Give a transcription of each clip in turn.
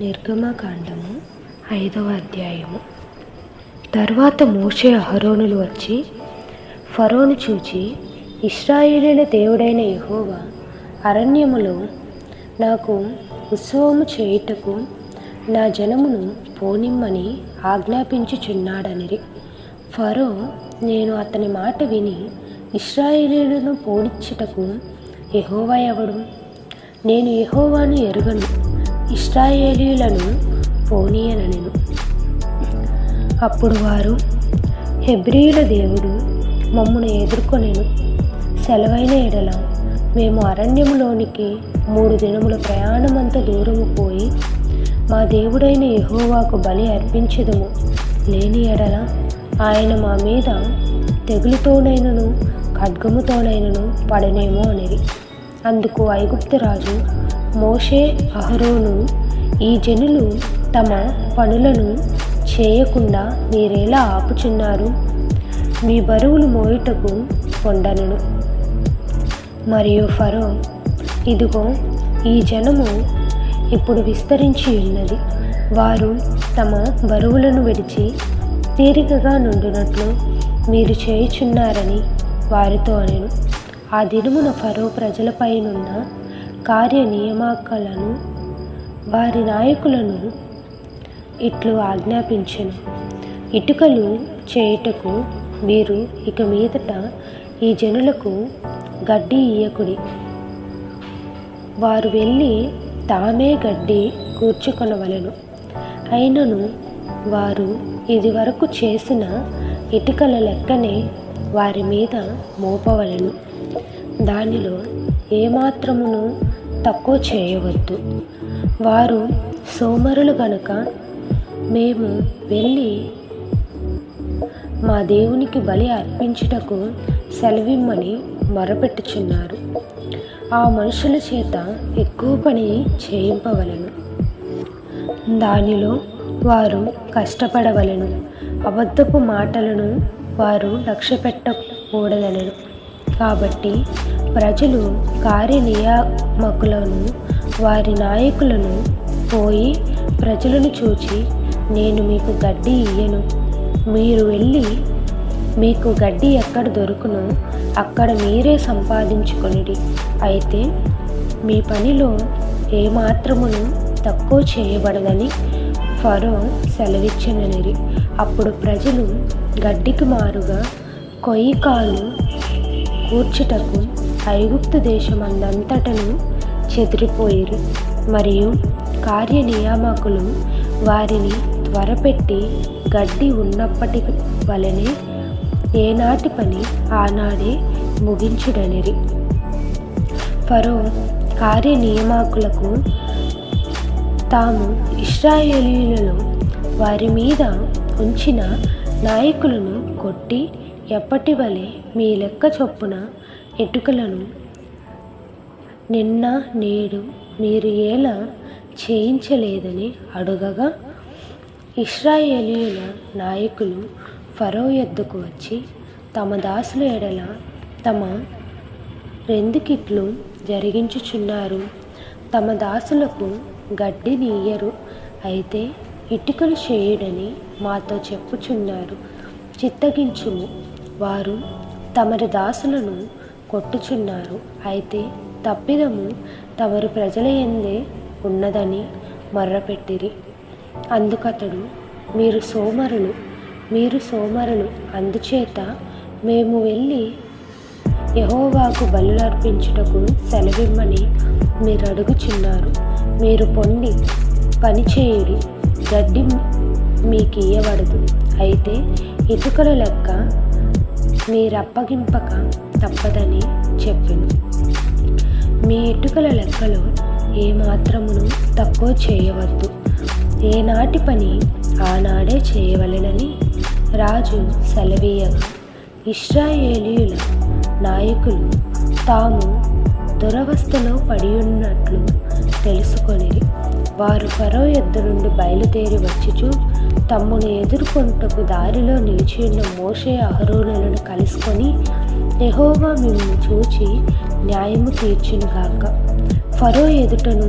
నిర్గమకాండము ఐదవ అధ్యాయము. తర్వాత మోషే అహరోనులు వచ్చి ఫరోను చూచి ఇస్రాయేలీల దేవుడైన యహోవా అరణ్యములో నాకు ఉత్సవము చేయుటకు నా జనమును పోనిమ్మని ఆజ్ఞాపించుచున్నాడనిరి. ఫరో నేను అతని మాట విని ఇస్రాయేలీలను పోనిచ్చుటకు ఎహోవా ఎవడు? నేను యెహోవాను ఎరుగను. ఇస్రాయేలీలను పోనీయనెను అప్పుడు వారు హెబ్రీయుల దేవుడు మమ్మను ఎదుర్కొనేను. సెలవైన ఎడల మేము అరణ్యములోనికి మూడు దినముల ప్రయాణమంత దూరము పోయి మా దేవుడైన యహోవాకు బలి అర్పించదము. లేని ఎడల ఆయన మా మీద తెగులుతోనైనను ఖడ్గముతోనైనను పడనేమో అనేది అందుకు ఐగుప్తు రాజు మోషే అహరోను ఈ జనులు తమ పనులను చేయకుండా మీరెలా ఆపుచున్నారు? మీ బరువులు మోయుటకు పొండనను మరియు ఫరో ఇదిగో ఈ జనము ఇప్పుడు విస్తరించి ఉన్నది. వారు తమ బరువులను విడిచి తీరికగా నుండునట్లు మీరు చేయుచున్నారని వారితో అనెను. ఆ దినమున ఫరో ప్రజలపైనున్న కార్య నియామకాలను వారి నాయకులను ఇట్లు ఆజ్ఞాపించను. ఇటుకలు చేయుటకు మీరు ఇక మీదట ఈ జనులకు గడ్డి ఇయ్యకుడి. వారు వెళ్ళి తామే గడ్డి కూర్చుకొనవలెను. అయినను వారు ఇదివరకు చేసిన ఇటుకల లెక్కనే వారి మీద మోపవలెను. దానిలో ఏమాత్రమును తక్కువ చేయవద్దు. వారు సోమరులు గనుక మేము వెళ్ళి మా దేవునికి బలి అర్పించుటకు సెలవిమ్మని మొరపెట్టుచున్నారు. ఆ మనుషుల చేత ఎక్కువ పని చేయింపవలను. దానిలో వారు కష్టపడవలను. అబద్ధపు మాటలను వారు లక్ష్య పెట్టకూడదనను కాబట్టి ప్రజలు కార్యనియామకులను వారి నాయకులను పోయి ప్రజలను చూచి నేను మీకు గడ్డి ఇయ్యను. మీరు వెళ్ళి మీకు గడ్డి ఎక్కడ దొరుకునో అక్కడ మీరే సంపాదించుకొనిడి అయితే మీ పనిలో ఏమాత్రమును తక్కువ చేయబడదని ఫరో సెలవిచ్చిననిరి. అప్పుడు ప్రజలు గడ్డికి మారుగా కొయ్యి కాలు కూర్చుటకు ఐగుప్తు దేశమందంతటను చెదిరిపోయిరు. మరియు కార్యనియామకులు వారిని త్వరపెట్టి గడ్డి ఉన్నప్పటి వలనే ఏనాటి పని ఆనాడే ముగించుడనిరి. ఫరో కార్యనియామకులకు తాము ఇస్రాయేలీలలో వారి మీద ఉంచిన నాయకులను కొట్టి ఎప్పటి వలె మీ లెక్క చొప్పున ఎటుకలను నిన్న నేడు మీరు ఎలా చేయించలేదని అడుగగా ఇస్రాయేలీయుల నాయకులు ఫరో ఎద్దుకు వచ్చి తమ దాసుల ఎడల తమ రెందుకిట్లు జరిగించుచున్నారు. తమ దాసులకు గడ్డిని ఇయ్యరు అయితే ఇటుకలు చేయుడని మాతో చెప్పుచున్నారు. చిత్తగించుము. వారు తమరి దాసులను కొట్టుచున్నారు. అయితే తప్పిదము తమరు ప్రజల ఎందే ఉన్నదని మర్రపెట్టిరి. అందుకతడు మీరు సోమరులు మీరు సోమరులు అందుచేత మేము వెళ్ళి యహోవాకు బలులర్పించుటకు సెలవిమ్మని మీరు అడుగుచున్నారు మీరు పొండి పనిచేయుడి గడ్డి మీకు ఇయ్యబడదు అయితే ఇటుకల లెక్క మీరప్పగింపక తప్పదని చెప్పాను. మీ ఇటుకల లెక్కలో ఏమాత్రమును తక్కువ చేయవద్దు. ఏనాటి పని ఆనాడే చేయవలెనని రాజు సెలవీయగా. ఇస్రాయేలీయుల నాయకులు తాము దురవస్థలో పడి ఉన్నట్లు తెలుసుకొనిరి వారు ఫరో ఎద్దు నుండి బయలుదేరి వచ్చిచు తమ్మును ఎదుర్కొంటకు దారిలో నిలిచి ఉన్న మోషే అహరోనులను కలుసుకొని ఎహోవా మిమ్మల్ని చూచి న్యాయము తీర్చునుగాక ఫరో ఎదుటను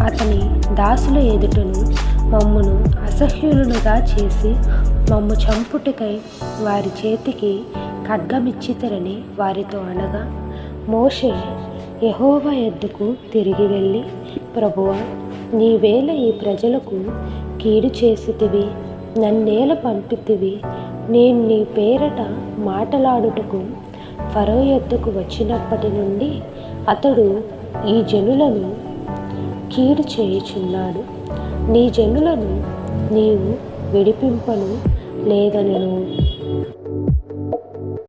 అతని దాసుల ఎదుటను మమ్మును అసహ్యులనుగా చేసి మమ్ము చంపుటకై వారి చేతికి ఖడ్గమిచ్చితరని వారితో అనగా మోషే యెహోవా ఎద్దుకు తిరిగి వెళ్ళి ప్రభువా నీవేళ ఈ ప్రజలకు కీడు చేసితివి నన్నేల పంపితివి నేను నీ పేరట మాటలాడుటకు ఫరో ఎద్దుకు వచ్చినప్పటి నుండి అతడు ఈ జనులను కీడు చేయుచున్నాడు. నీ జనులను నీవు విడిపింపను లేదనను.